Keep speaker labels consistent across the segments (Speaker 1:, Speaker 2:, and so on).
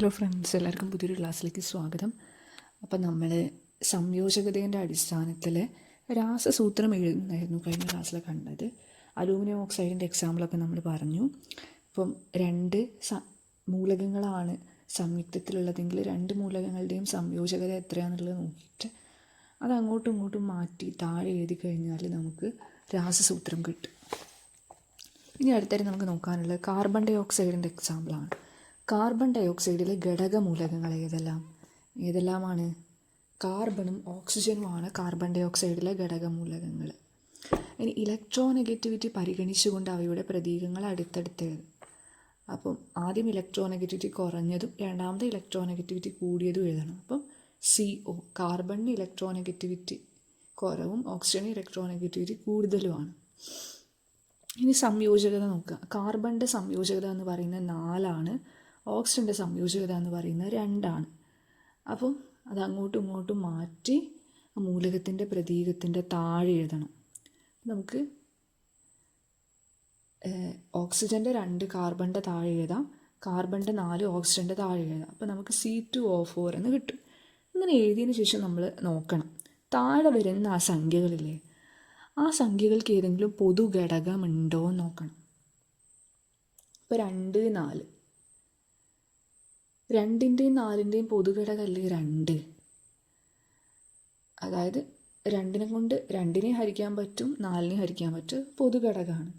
Speaker 1: Hello friends എല്ലാവർക്കും പുതിയൊരു ക്ലാസ്സിലേക്ക് സ്വാഗതം. അപ്പം നമ്മൾ സംയോജകതേന്റെ അടിസ്ഥാനത്തിൽ രാസസൂത്രം എഴുതുന്നതായിരുന്നു കഴിഞ്ഞ ക്ലാസ്സിൽ കണ്ടത്. അലൂമിനിയം ഓക്സൈഡിന്റെ എക്സാമ്പിളൊക്കെ നമ്മൾ പറഞ്ഞു. ഇപ്പം രണ്ട് സ മൂലകങ്ങളാണ് സംയുക്തത്തിലുള്ളതെങ്കിൽ രണ്ട് മൂലകങ്ങളുടെയും സംയോജകത എത്രയാണെന്നുള്ളത് നോക്കിയിട്ട് അത് അങ്ങോട്ടും ഇങ്ങോട്ടും മാറ്റി താഴെ എഴുതി കഴിഞ്ഞാൽ നമുക്ക് രാസസൂത്രം കിട്ടും. ഇനി അടുത്തായിട്ട് നമുക്ക് നോക്കാനുള്ളത് കാർബൺ ഡൈ ഓക്സൈഡിന്റെ എക്സാമ്പിളാണ് കാർബൺ ഡൈ ഓക്സൈഡിലെ ഘടകമൂലകങ്ങൾ ഏതെല്ലാം? ഏതെല്ലാമാണ്? കാർബണും ഓക്സിജനുമാണ് കാർബൺ ഡൈ ഓക്സൈഡിലെ ഘടകമൂലകങ്ങൾ. ഇനി ഇലക്ട്രോ നെഗറ്റിവിറ്റി പരിഗണിച്ചുകൊണ്ട് അവയുടെ പ്രതീകങ്ങൾ അടുത്തടുത്ത് അപ്പം ആദ്യം ഇലക്ട്രോ നെഗറ്റിവിറ്റി കുറഞ്ഞതും രണ്ടാമത് ഇലക്ട്രോ നെഗറ്റിവിറ്റി കൂടിയതും എഴുതണം. അപ്പം സി ഒ കാർബണിന് ഇലക്ട്രോ നെഗറ്റിവിറ്റി കുറവും ഓക്സിജന് ഇലക്ട്രോ നെഗറ്റിവിറ്റി കൂടുതലുമാണ്. ഇനി സംയോജകത നോക്കുക. കാർബണിന്റെ സംയോജകത എന്ന് പറയുന്നത് നാലാണ്. ഓക്സിജന്റെ സംയോജകത എന്ന് പറയുന്നത് രണ്ടാണ്. അപ്പം അത് അങ്ങോട്ടും ഇങ്ങോട്ടും മാറ്റി മൂലകത്തിന്റെ പ്രതീകത്തിന്റെ താഴെ എഴുതണം. നമുക്ക് ഓക്സിജന്റെ രണ്ട് കാർബണിന്റെ താഴെ എഴുതാം. കാർബണിന്റെ നാല് ഓക്സിജന്റെ താഴെ എഴുതാം. അപ്പോൾ നമുക്ക് സി ടു ഓ ഫോർ എന്ന് കിട്ടും. ഇങ്ങനെ എഴുതിയതിന് ശേഷം നമ്മൾ നോക്കണം. താഴെ വരുന്ന ആ സംഖ്യകളില്ലേ ആ സംഖ്യകൾക്ക് ഏതെങ്കിലും പൊതു ഘടകമുണ്ടോ എന്ന് നോക്കണം. ഇപ്പോൾ രണ്ട് നാല്. രണ്ടിന്റെയും നാലിന്റെയും പൊതുഘടകമല്ലേ രണ്ട്? അതായത് രണ്ടിനെ കൊണ്ട് രണ്ടിനെ ഹരിക്കാൻ പറ്റും നാലിനെ ഹരിക്കാൻ പറ്റും പൊതുഘടകമാണ്.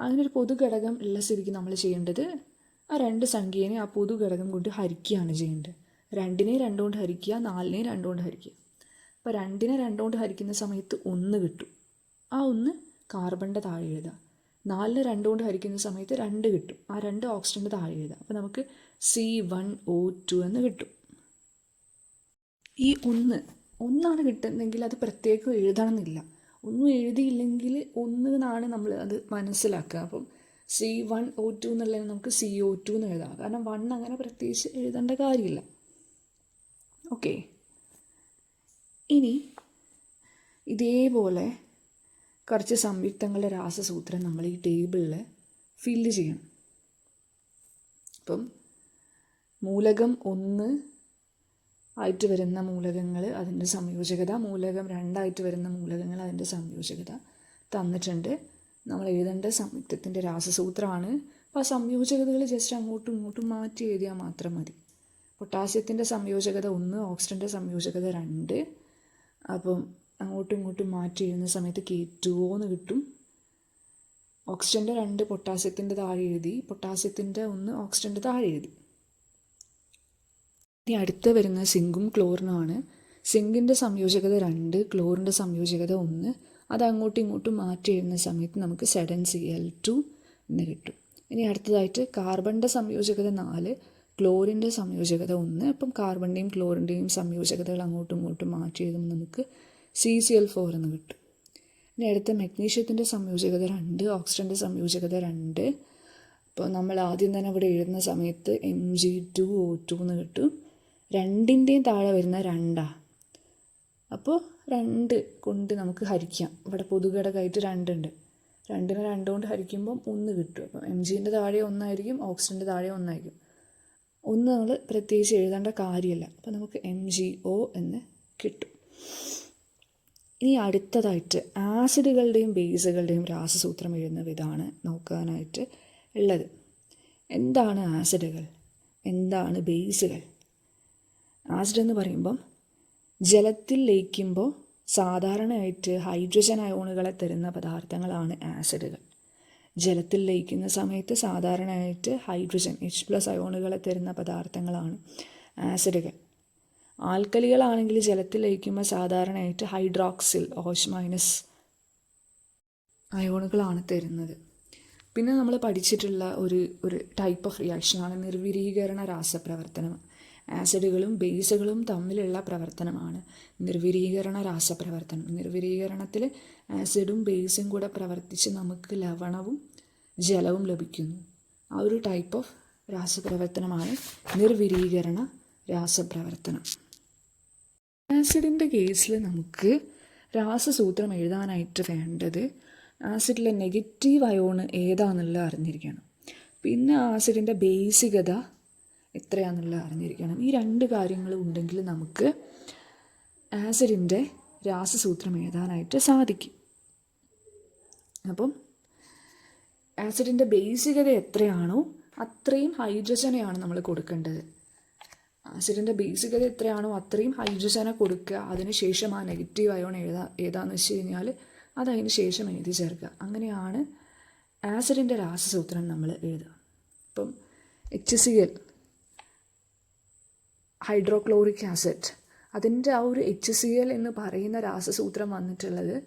Speaker 1: അങ്ങനെ ഒരു പൊതുഘടകം ഉള്ള സ്ഥിതിക്ക് നമ്മൾ ചെയ്യേണ്ടത് ആ രണ്ട് സംഖ്യേനെ ആ പൊതുഘടകം കൊണ്ട് ഹരിക്കുകയാണ് ചെയ്യേണ്ടത്. രണ്ടിനെ രണ്ടുകൊണ്ട് ഹരിക്കുക നാലിനെ രണ്ടുകൊണ്ട് ഹരിക്കുക. അപ്പോൾ രണ്ടിനെ രണ്ടുകൊണ്ട് ഹരിക്കുന്ന സമയത്ത് ഒന്ന് കിട്ടും. ആ ഒന്ന് കാർബണിന്റെ താഴെ എഴുതുക. നാലിന് രണ്ട് കൊണ്ട് ഹരിക്കുന്ന സമയത്ത് രണ്ട് കിട്ടും. ആ രണ്ട് ഓക്സിജന്റെ താഴെ എഴുതാം. അപ്പോൾ നമുക്ക് സി വൺ ഒ ടു എന്ന് കിട്ടും. ഈ ഒന്ന് ഒന്നാണ് കിട്ടുന്നതെങ്കിൽ അത് പ്രത്യേകം എഴുതണമെന്നില്ല. ഒന്നും എഴുതിയില്ലെങ്കിൽ ഒന്ന് എന്നാണ് നമ്മൾ അത് മനസ്സിലാക്കുക. അപ്പം സി വൺ ഒ ടു എന്നുള്ളതിന് നമുക്ക് സി ഒ ടു എന്ന് എഴുതാം. കാരണം വൺ അങ്ങനെ പ്രത്യേകിച്ച് എഴുതേണ്ട കാര്യമില്ല. ഓക്കെ. ഇനി ഇതേപോലെ കുറച്ച് സംയുക്തങ്ങളുടെ രാസസൂത്രം നമ്മൾ ഈ ടേബിളിൽ ഫില്ല് ചെയ്യണം. അപ്പം മൂലകം ഒന്ന് ആയിട്ട് വരുന്ന മൂലകങ്ങൾ അതിന്റെ സംയോജകത മൂലകം രണ്ടായിട്ട് വരുന്ന മൂലകങ്ങൾ അതിന്റെ സംയോജകത തന്നിട്ടുണ്ട്. നമ്മൾ എഴുതേണ്ട സംയുക്തത്തിന്റെ രാസസൂത്രമാണ്. അപ്പോൾ ആ സംയോജകതകൾ ജസ്റ്റ് അങ്ങോട്ടും ഇങ്ങോട്ടും മാറ്റി എഴുതിയാൽ മാത്രം മതി. പൊട്ടാസ്യത്തിന്റെ സംയോജകത ഒന്ന് ഓക്സിജന്റെ സംയോജകത രണ്ട്. അപ്പം അങ്ങോട്ടും ഇങ്ങോട്ടും മാറ്റി എഴുതുന്ന സമയത്ത് കെ ടു കിട്ടും. ഓക്സിജന്റെ രണ്ട് പൊട്ടാസ്യത്തിന്റെ താഴെ എഴുതി പൊട്ടാസ്യത്തിന്റെ ഒന്ന് ഓക്സിജന്റെ താഴെ എഴുതി. ഇനി അടുത്ത് വരുന്ന സിങ്കും ക്ലോറിനുമാണ് സിങ്കിന്റെ സംയോജകത രണ്ട് ക്ലോറിന്റെ സംയോജകത ഒന്ന്. അത് അങ്ങോട്ടും ഇങ്ങോട്ടും മാറ്റി എഴുതുന്ന സമയത്ത് നമുക്ക് സെഡൻ സി എൽ ടു എന്ന് കിട്ടും. ഇനി അടുത്തതായിട്ട് കാർബണിന്റെ സംയോജകത നാല് ക്ലോറിന്റെ സംയോജകത ഒന്ന്. അപ്പം കാർബണിന്റെയും ക്ലോറിന്റെയും സംയോജകതകൾ അങ്ങോട്ടും ഇങ്ങോട്ടും മാറ്റി എഴുതുമ്പോൾ നമുക്ക് സി സി എൽ ഫോർ എന്ന് കിട്ടും. ഇനി അടുത്ത മെഗ്നീഷ്യത്തിന്റെ സംയോജകത രണ്ട് ഓക്സിജന്റെ സംയോജകത രണ്ട്. അപ്പോൾ നമ്മൾ ആദ്യം തന്നെ ഇവിടെ എഴുതുന്ന സമയത്ത് M G two O two എന്ന് കിട്ടും. രണ്ടിന്റെയും താഴെ വരുന്ന രണ്ടാണ് അപ്പോൾ രണ്ട് കൊണ്ട് നമുക്ക് ഹരിക്കാം. ഇവിടെ പൊതുഘടകമായിട്ട് രണ്ടുണ്ട്. രണ്ടിനെ രണ്ട് കൊണ്ട് ഹരിക്കുമ്പം ഒന്ന് കിട്ടും. അപ്പം എം ജിന്റെ താഴെ ഒന്നായിരിക്കും ഓക്സിജന്റെ താഴെ ഒന്നായിരിക്കും. ഒന്ന് നമ്മൾ പ്രത്യേകിച്ച് എഴുതേണ്ട കാര്യമില്ല. അപ്പോൾ നമുക്ക് എം ജി ഒ എന്ന് കിട്ടും. ഇനി അടുത്തതായിട്ട് ആസിഡുകളുടെയും ബേസുകളുടെയും രാസസൂത്രം എഴുതുന്ന വിധമാണ് നോക്കാനായിട്ട് ഉള്ളത്. എന്താണ് ആസിഡുകൾ? എന്താണ് ബേസുകൾ? ആസിഡ് എന്ന് പറയുമ്പം ജലത്തിൽ ലയിക്കുമ്പോൾ സാധാരണയായിട്ട് ഹൈഡ്രജൻ അയോണുകളെ തരുന്ന പദാർത്ഥങ്ങളാണ് ആസിഡുകൾ. ജലത്തിൽ ലയിക്കുന്ന സമയത്ത് സാധാരണയായിട്ട് ഹൈഡ്രജൻ എച്ച് പ്ലസ് അയോണുകളെ തരുന്ന പദാർത്ഥങ്ങളാണ് ആസിഡുകൾ. ആൽക്കലികളാണെങ്കിൽ ജലത്തിൽ ലയിക്കുമ്പോൾ സാധാരണയായിട്ട് ഹൈഡ്രോക്സിൽ ഓഷ് മൈനസ് അയോണുകളാണ് തരുന്നത്. പിന്നെ നമ്മൾ പഠിച്ചിട്ടുള്ള ഒരു ഒരു ടൈപ്പ് ഓഫ് റിയാക്ഷനാണ് നിർവിരീകരണ രാസപ്രവർത്തനം. ആസിഡുകളും ബേസുകളും തമ്മിലുള്ള പ്രവർത്തനമാണ് നിർവിരീകരണ രാസപ്രവർത്തനം. നിർവിരീകരണത്തിൽ ആസിഡും ബേസും കൂടെ പ്രവർത്തിച്ച് നമുക്ക് ലവണവും ജലവും ലഭിക്കുന്നു. ആ ഒരു ടൈപ്പ് ഓഫ് രാസപ്രവർത്തനമാണ് നിർവിരീകരണ രാസപ്രവർത്തനം. ആസിഡിന്റെ കേസിൽ നമുക്ക് രാസസൂത്രം എഴുതാനായിട്ട് വേണ്ടത് ആസിഡിലെ നെഗറ്റീവ് അയോണ് ഏതാണെന്നുള്ളത് അറിഞ്ഞിരിക്കണം. പിന്നെ ആസിഡിന്റെ ബേസികത എത്രയാണെന്നുള്ളത് അറിഞ്ഞിരിക്കണം. ഈ രണ്ട് കാര്യങ്ങളും ഉണ്ടെങ്കിൽ നമുക്ക് ആസിഡിന്റെ രാസസൂത്രം എഴുതാനായിട്ട് സാധിക്കും. അപ്പം ആസിഡിന്റെ ബേസികത എത്രയാണോ അത്രയും ഹൈഡ്രജനെയാണ് നമ്മൾ കൊടുക്കേണ്ടത്. ആസിഡിന്റെ ബേസിക്കലി എത്രയാണോ അത്രയും ഹൈഡ്രജനെ കൊടുക്കുക. അതിനുശേഷം ആ നെഗറ്റീവ് അയോൺ എഴുതാ ഏതാന്ന് വെച്ച് കഴിഞ്ഞാൽ അതതിന് ശേഷം എഴുതി ചേർക്കുക. അങ്ങനെയാണ് ആസിഡിന്റെ രാസസൂത്രം നമ്മൾ എഴുതുക. ഇപ്പം H C L hydrochloric acid അതിന്റെ ആ ഒരു എച്ച് സി എൽ എന്ന് പറയുന്ന രാസസൂത്രം വന്നിട്ടുള്ളത്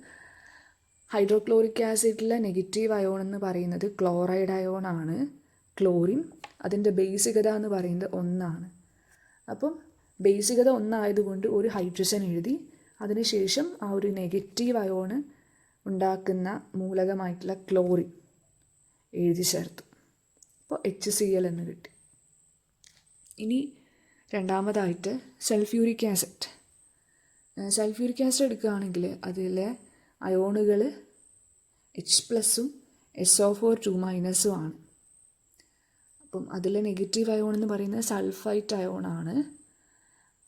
Speaker 1: ഹൈഡ്രോക്ലോറിക് ആസിഡിലെ നെഗറ്റീവ് അയോൺ എന്ന് പറയുന്നത് ക്ലോറൈഡ് അയോൺ ആണ്. ക്ലോറിൻ അതിന്റെ ബേസികത എന്ന് പറയുന്നത് ഒന്നാണ്. അപ്പം ബേസികത ഒന്നായതുകൊണ്ട് ഒരു ഹൈഡ്രജൻ എഴുതി അതിനുശേഷം ആ ഒരു നെഗറ്റീവ് അയോണ് ഉണ്ടാക്കുന്ന മൂലകമായിട്ടുള്ള ക്ലോറിൻ എഴുതി ചേർത്തു. അപ്പോൾ എച്ച് സി എൽ എന്ന് കിട്ടി. ഇനി രണ്ടാമതായിട്ട് സൾഫ്യൂരിക് ആസിഡ്. സൾഫ്യൂരിക് ആസിഡ് എടുക്കുകയാണെങ്കിൽ അതിലെ അയോണുകൾ എച്ച് പ്ലസും എസ് ഒ ഫോർ ടു മൈനസും ആണ്. അപ്പം അതിലെ നെഗറ്റീവ് അയോൺ എന്ന് പറയുന്നത് സൾഫൈറ്റ് അയോൺ ആണ്.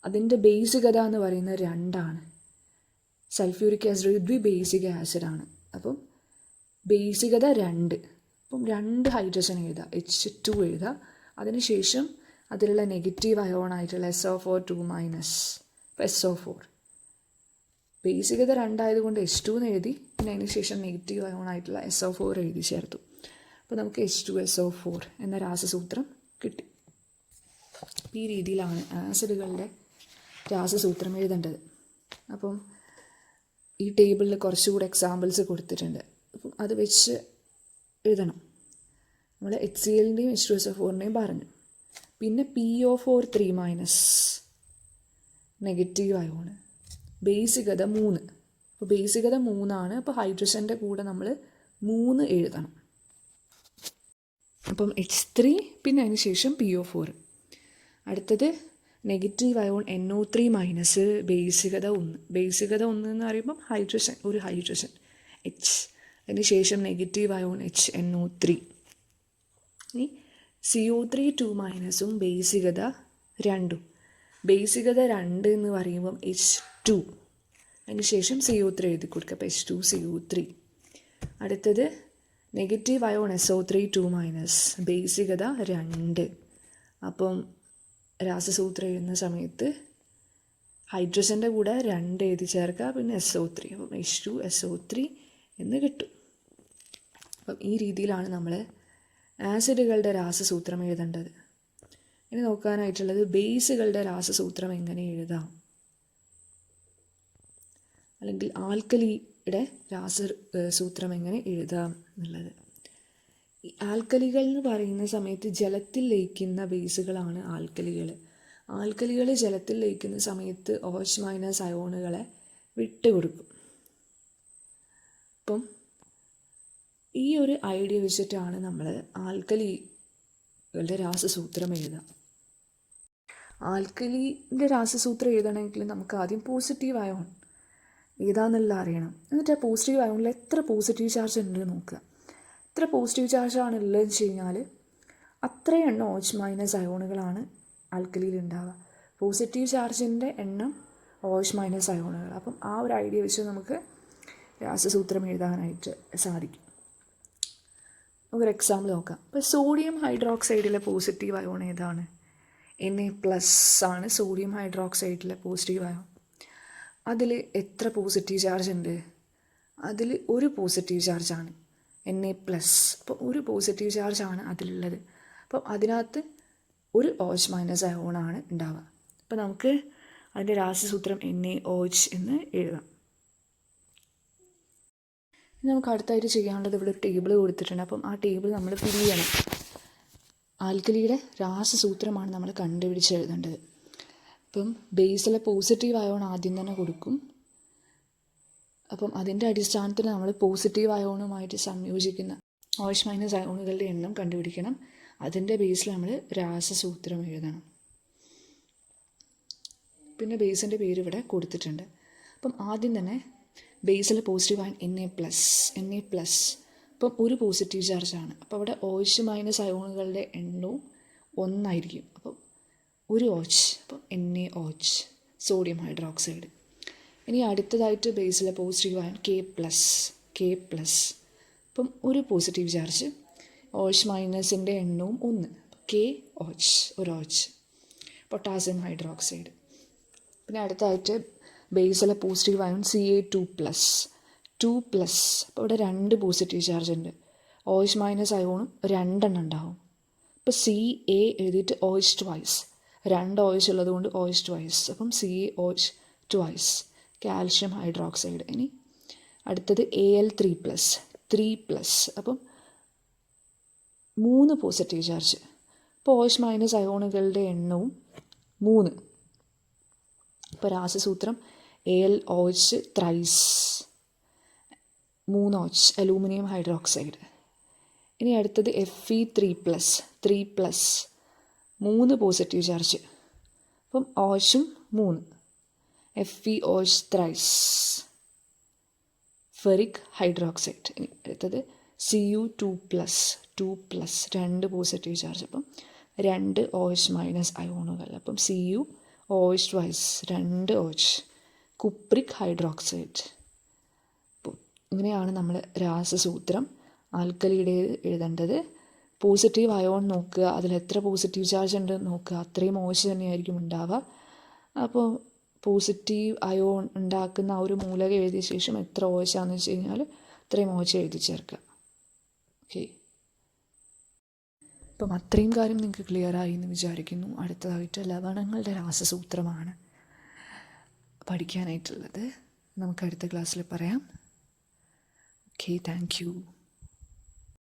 Speaker 1: അതിന്റെ ബേസികത എന്ന് പറയുന്നത് രണ്ടാണ്. സൾഫ്യൂരിക് ആസിഡ് ദ്വി ബേസിക് ആസിഡാണ് അപ്പം ബേസികത രണ്ട്. അപ്പം രണ്ട് ഹൈഡ്രജൻ എഴുതുക എച്ച് ടു എഴുതുക അതിനുശേഷം അതിലുള്ള നെഗറ്റീവ് അയോൺ ആയിട്ടുള്ള S O four two minus S O four ബേസികത രണ്ടായതുകൊണ്ട് എച്ച് ടു എന്ന് എഴുതി. പിന്നെ അതിന് ശേഷം നെഗറ്റീവ് അയോൺ ആയിട്ടുള്ള എസ് ഒ ഫോർ എഴുതി ചേർത്തു. അപ്പോൾ നമുക്ക് H two S O four എന്ന രാസസൂത്രം കിട്ടി. ഈ രീതിയിലാണ് ആസിഡുകളുടെ രാസസൂത്രം എഴുതേണ്ടത്. അപ്പം ഈ ടേബിളിൽ കുറച്ചുകൂടെ എക്സാമ്പിൾസ് കൊടുത്തിട്ടുണ്ട്. അപ്പം അത് വെച്ച് എഴുതണം. നമ്മൾ എച്ച് സി എല്ലിന്റെയും എച്ച് ടു എസ് ഒ ഫോറിന്റെയും പറഞ്ഞു. പിന്നെ P O four three minus negative ion ബേസികത മൂന്ന്. അപ്പോൾ ബേസികത മൂന്നാണ്. അപ്പോൾ ഹൈഡ്രജന്റെ കൂടെ നമ്മൾ മൂന്ന് എഴുതണം. അപ്പം എച്ച് ത്രീ പിന്നെ അതിന് ശേഷം പി ഒ ഫോർ അടുത്തത് negative ion N O three minus ബേസികത ഒന്ന്. ബേസികത ഒന്ന് എന്ന് പറയുമ്പം ഹൈഡ്രജൻ ഒരു ഹൈഡ്രജൻ എച്ച് അതിന് ശേഷം negative ion H N O three ഇനി സി ഒ ത്രീ ടു മൈനസും ബേസികത രണ്ടും. ബേസികത രണ്ട് എന്ന് പറയുമ്പം എച്ച് ടു അതിന് ശേഷം സി ഒ ത്രീ എഴുതി കൊടുക്കുക. അപ്പോൾ H two C O three അടുത്തത് negative ion S O three two minus ബേസികത രണ്ട്. അപ്പം രാസസൂത്രം എഴുതുന്ന സമയത്ത് ഹൈഡ്രജന്റെ കൂടെ രണ്ട് എഴുതി ചേർക്കുക പിന്നെ എസ് ഒ ത്രീ അപ്പം H two S O three എന്ന് കിട്ടും. അപ്പം ഈ രീതിയിലാണ് നമ്മൾ ആസിഡുകളുടെ രാസസൂത്രം എഴുതേണ്ടത്. ഇനി നോക്കാനായിട്ടുള്ളത് ബേസുകളുടെ രാസസൂത്രം എങ്ങനെ എഴുതാം? അല്ലെങ്കിൽ ആൽക്കലിയുടെ രാസ സൂത്രം എങ്ങനെ എഴുതാം? എന്നുള്ളത്. ഈ ആൽക്കലികൾ എന്ന് പറയുന്ന സമയത്ത് ജലത്തിൽ ലയിക്കുന്ന ബേസുകളാണ് ആൽക്കലികൾ. ആൽക്കലികൾ ജലത്തിൽ ലയിക്കുന്ന സമയത്ത് ഓച്ച് മൈനസ് അയോണുകളെ വിട്ടുകൊടുക്കും. അപ്പം ഈ ഒരു ഐഡിയ വെച്ചിട്ടാണ് നമ്മൾ ആൽക്കലികളുടെ രാസസൂത്രം എഴുതുക. ആൽക്കലിന്റെ രാസസൂത്രം എഴുതണമെങ്കിൽ നമുക്ക് ആദ്യം പോസിറ്റീവ് അയോൺ ഏതാണെന്നുള്ള അറിയണം. എന്നിട്ട് ആ പോസിറ്റീവ് അയോണിൽ എത്ര പോസിറ്റീവ് ചാർജ് ഉണ്ട് നോക്കുക. എത്ര പോസിറ്റീവ് ചാർജാണ് ഉള്ളതെന്ന് വെച്ച് കഴിഞ്ഞാൽ അത്രയും എണ്ണം ഓച്ച് മൈനസ് അയോണുകളാണ് ആൽക്കലിയിൽ ഉണ്ടാവുക. പോസിറ്റീവ് ചാർജിന്റെ എണ്ണം ഓച്ച് മൈനസ് അയോണുകൾ അപ്പം ആ ഒരു ഐഡിയ വെച്ച് നമുക്ക് രാസസൂത്രം എഴുതാനായിട്ട് സാധിക്കും. നമുക്കൊരു എക്സാമ്പിൾ നോക്കാം. ഇപ്പോൾ സോഡിയം ഹൈഡ്രോക്സൈഡിലെ പോസിറ്റീവ് അയോൺ ഏതാണ്? എൻ എ പ്ലസ് ആണ് സോഡിയം ഹൈഡ്രോക്സൈഡിലെ പോസിറ്റീവ് അയോൺ അതിൽ എത്ര പോസിറ്റീവ് ചാർജ് ഉണ്ട്? അതിൽ ഒരു പോസിറ്റീവ് ചാർജാണ് എൻ എ പ്ലസ് അപ്പോൾ ഒരു പോസിറ്റീവ് ചാർജാണ് അതിലുള്ളത്. അപ്പോൾ അതിനകത്ത് ഒരു ഓച്ച് മൈനസ് അയോണാണ് ഉണ്ടാവുക. അപ്പോൾ നമുക്ക് അതിന്റെ രാസസൂത്രം എൻ എ ഓച്ച് എന്ന് എഴുതാം. നമുക്ക് അടുത്തായിട്ട് ചെയ്യാനുള്ളത് ഇവിടെ ഒരു ടേബിൾ കൊടുത്തിട്ടുണ്ട്. അപ്പം ആ ടേബിൾ നമ്മൾ ചെയ്യണം. ആൽക്കലിയുടെ രാസസൂത്രമാണ് നമ്മൾ കണ്ടുപിടിച്ച് എഴുതേണ്ടത്. അപ്പം ബേസിലെ പോസിറ്റീവ് അയോൺ ആദ്യം തന്നെ കൊടുക്കും. അപ്പം അതിന്റെ അടിസ്ഥാനത്തിൽ നമ്മൾ പോസിറ്റീവ് അയോണുമായിട്ട് സംയോജിക്കുന്ന ഓഷ് മൈനസ് അയോണുകളുടെ എണ്ണം കണ്ടുപിടിക്കണം. അതിന്റെ ബേസിൽ നമ്മൾ രാസസൂത്രം എഴുതണം. പിന്നെ ബേസിന്റെ പേര് ഇവിടെ കൊടുത്തിട്ടുണ്ട്. അപ്പം ആദ്യം തന്നെ ബേസിൽ positive ion N A plus N A plus അപ്പം ഒരു പോസിറ്റീവ് ചാർജാണ് അപ്പോൾ അവിടെ ഓയിസ് മൈനസ് അയോണുകളുടെ എണ്ണവും ഒന്നായിരിക്കും. അപ്പം ഒരു ഓച്ച്. അപ്പോൾ എൻ എ ഓച്ച്. സോഡിയം ഹൈഡ്രോക്സൈഡ് ഇനി അടുത്തതായിട്ട് ബേസിലെ പോസിറ്റീവ് ആയ കെ പ്ലസ് കെ പ്ലസ് അപ്പം ഒരു പോസിറ്റീവ് ചാർജ് ഓച്ച് മൈനസിന്റെ എണ്ണവും ഒന്ന്. K O H. ഒരു ഓച്ച്. പൊട്ടാസ്യം ഹൈഡ്രോക്സൈഡ് പിന്നെ അടുത്തായിട്ട് ബേസിലെ positive ion C A two plus two plus അപ്പോൾ ഇവിടെ രണ്ട് പോസിറ്റീവ് ചാർജ് ഉണ്ട്. ഓയിസ് മൈനസ് അയോണും രണ്ടെണ്ണം ഉണ്ടാവും. ഇപ്പോൾ സി എ എഴുതിയിട്ട് ഓയിസ് ട്വൈസ് രണ്ട് ഓയിസ് ഉള്ളതുകൊണ്ട് ഓയിസ് ട്വൈസ് അപ്പം സി ഓയിസ് ട്വൈസ് കാൽഷ്യം ഹൈഡ്രോക്സൈഡ് ഇനി അടുത്തത് A L three plus three plus അപ്പം മൂന്ന് പോസിറ്റീവ് ചാർജ് ഇപ്പോൾ ഓയിസ് മൈനസ് അയോണുകളുടെ എണ്ണവും മൂന്ന്. ഇപ്പോൾ രാസസൂത്രം എ എൽ ഓയിസ് ത്രൈസ് മൂന്ന് ഓച്ച് അലൂമിനിയം ഹൈഡ്രോക്സൈഡ് ഇനി അടുത്തത് F E three plus three plus മൂന്ന് പോസിറ്റീവ് ചാർജ് അപ്പം ഓശും മൂന്ന്. F V O H thrice ferric hydroxide ഇനി അടുത്തത് C U two plus two plus രണ്ട് പോസിറ്റീവ് ചാർജ് അപ്പം രണ്ട് ഓഷ് മൈനസ് അയോണുകൾ അപ്പം സി യു ഓഷ് വൈസ് രണ്ട് ഓഷ് കുപ്രിക് ഹൈഡ്രോക്സൈഡ് ഇങ്ങനെയാണ് നമ്മൾ രാസസൂത്രം ആൽക്കലിയുടേത് എഴുതേണ്ടത്. പോസിറ്റീവ് അയോൺ നോക്കുക അതിൽ എത്ര പോസിറ്റീവ് ചാർജ് ഉണ്ട് നോക്കുക അത്രയും മോശം തന്നെയായിരിക്കും ഉണ്ടാവുക. അപ്പോൾ പോസിറ്റീവ് അയോൺ ഉണ്ടാക്കുന്ന ആ ഒരു മൂലക എഴുതിയ ശേഷം എത്ര ഓശാന്ന് വെച്ച് കഴിഞ്ഞാൽ അത്രയും ഓശ എഴുതി ചേർക്കുക. ഓക്കെ അപ്പം അത്രയും കാര്യം നിങ്ങൾക്ക് ക്ലിയർ ആയി എന്ന് വിചാരിക്കുന്നു. അടുത്തതായിട്ട് ലവണങ്ങളുടെ രാസസൂത്രമാണ് പഠിക്കാനായിട്ടുള്ളത്. നമുക്ക് അടുത്ത ക്ലാസ്സിൽ പറയാം. Okay thank you